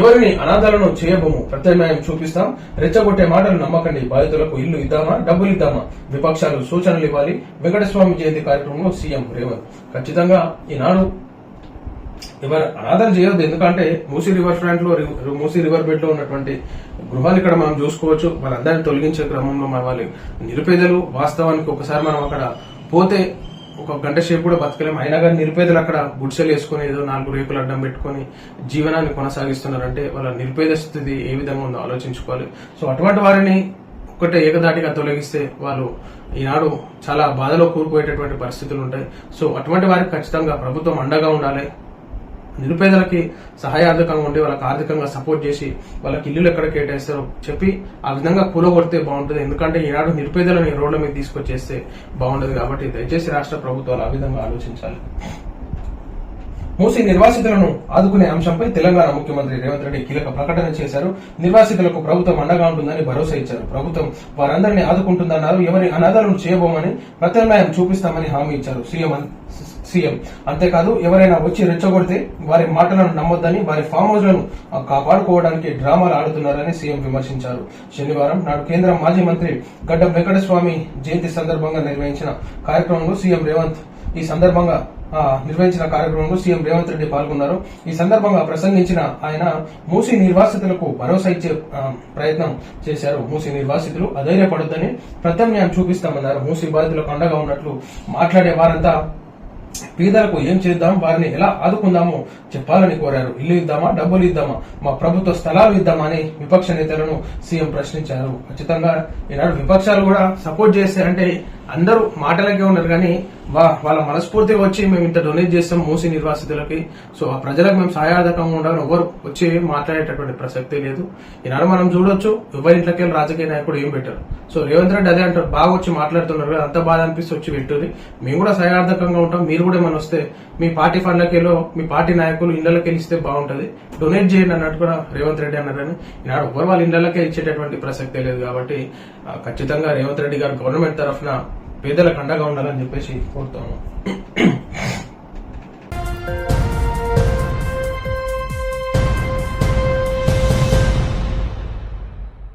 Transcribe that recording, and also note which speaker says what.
Speaker 1: ఎవరిని అనాథాలను చేయబోము? ప్రత్యామ్నాయం చూపిస్తాం. రెచ్చగొట్టే మాటలు నమ్మకండి. బాధితులకు ఇల్లు ఇద్దామా? డబ్బులు ఇద్దామా? విపక్షాలు సూచనలు ఇవ్వాలి. వెంకటస్వామి జయంతి కార్యక్రమంలో సీఎం రేవంత్. ఖచ్చితంగా ఈనాడు ఎవరు అనాథలు చేయొద్దు. ఎందుకంటే మూసీ రివర్ ఫ్రంట్లో మూసీ రివర్ బెడ్లో ఉన్నటువంటి గృహాలు ఇక్కడ మనం చూసుకోవచ్చు. వాళ్ళందరినీ తొలగించే క్రమంలో మన వాళ్ళు నిరుపేదలు. వాస్తవానికి ఒకసారి మనం అక్కడ పోతే ఒక గంట సేపు కూడా బతకలేము. అయినా కానీ నిరుపేదలు అక్కడ గుడిసెలు వేసుకుని ఏదో నాలుగు రేకులు అడ్డం పెట్టుకుని జీవనాన్ని కొనసాగిస్తున్నారంటే వాళ్ళ నిరుపేద స్థితి ఏ విధంగా ఉందో ఆలోచించుకోవాలి. సో అటువంటి వారిని ఒకటే ఏకదాటిగా తొలగిస్తే వాళ్ళు ఈనాడు చాలా బాధలో కూరుకుపోయేటటువంటి పరిస్థితులు ఉంటాయి. సో అటువంటి వారికి ఖచ్చితంగా ప్రభుత్వం అండగా ఉండాలి. నిరుపేదలకి సహాయార్థకంగా ఉండి వాళ్ళకి ఆర్థికంగా సపోర్ట్ చేసి వాళ్ళకి ఇల్లులు ఎక్కడ కేటాయిస్తారో చెప్పి ఆ విధంగా కూలగొడితే బాగుంటుంది. ఎందుకంటే ఈనాడు నిరుపేదలని రోడ్ల మీద తీసుకొచ్చేస్తే బాగుండదు కాబట్టి దయచేసి రాష్ట్ర ప్రభుత్వాలు ఆ విధంగా ఆలోచించాలి. మూసి నిర్వాసితులను ఆదుకునే అంశంపై తెలంగాణ ముఖ్యమంత్రి రేవంత్ రెడ్డి కీలక ప్రకటన చేశారు. నిర్వాసితులకు ప్రభుత్వం అండగా ఉంటుందని భరోసా ఇచ్చారు. ప్రభుత్వం వారందరినీ ఆదుకుంటుందన్నారు. ఎవరి అనాథాలను చేయబోమని ప్రత్యామ్నాయం చూపిస్తామని హామీ ఇచ్చారు. CM CM. అంతేకాదు ఎవరైనా వచ్చి రెచ్చగొడితే వారి మాటలను నమ్మొద్దని వారి ఫామ్ హౌస్లను కాపాడుకోవడానికి డ్రామాలు ఆడుతున్నారని సీఎం విమర్శించారు. శనివారం నాడు కేంద్ర మాజీ మంత్రి గడ్డం వెంకటస్వామి జయంతి సందర్భంగా నిర్వహించిన కార్యక్రమంలో సీఎం రేవంత్ ఈ సందర్భంగా నిర్వహించిన కార్యక్రమంలో సీఎం రేవంత్ రెడ్డి పాల్గొన్నారు. ఈ సందర్భంగా ప్రసంగించిన ఆయన మూసి నిర్వాసితులకు భరోసా ఇచ్చే ప్రయత్నం చేశారు. మూసి నిర్వాసితులు అధైర్యపడొద్దని ప్రత్యామ్నాయం చూపిస్తామన్నారు. మూసి బాధితులకు అండగా ఉన్నట్లు మాట్లాడే వారంతా పేదలకు ఏం చేద్దాం వారిని ఎలా ఆదుకుందామో చెప్పాలని కోరారు. ఇల్లు ఇద్దామా డబ్బులు ఇద్దామా మా ప్రభుత్వ స్థలాలు ఇద్దామా అని విపక్ష నేతలను సీఎం ప్రశ్నించారు. ఖచ్చితంగా ఈనాడు విపక్షాలు కూడా సపోర్ట్ చేస్తే అంటే అందరూ మాటలకే ఉన్నారు కానీ వాళ్ళ మనస్ఫూర్తిగా వచ్చి మేము ఇంత డొనేట్ చేస్తాం మూసి నిర్వాసితులకి. సో ఆ ప్రజలకు మేము సహాయార్థకంగా ఉండాలని ఎవరు వచ్చి మాట్లాడేటటువంటి ప్రసక్తే లేదు. ఈనాడు మనం చూడొచ్చు ఎవరి ఇంట్లోకెళ్ళి రాజకీయ నాయకుడు ఏం పెట్టారు సో రేవంత్ రెడ్డి అదే అంటారు బాగా వచ్చి మాట్లాడుతున్నారు అంత బాధ అనిపిస్తే వచ్చి వింటుంది. మేము కూడా సహాయార్థకంగా ఉంటాం మీరు కూడా ఏమైనా వస్తే మీ పార్టీ ఫండ్లకెళ్ళో మీ పార్టీ నాయకులు ఇళ్ళకి వెళ్ళిస్తే బాగుంటుంది. డొనేట్ చేయండి అన్నట్టు కూడా రేవంత్ రెడ్డి అన్నారని. ఈనాడు ఎవరు వాళ్ళ ఇళ్ళకే ఇచ్చేటటువంటి ప్రసక్తే లేదు కాబట్టి ఖచ్చితంగా రేవంత్ రెడ్డి గారు గవర్నమెంట్ తరఫున పేదలకు అండగా ఉండాలని చెప్పేసి కోరుతాము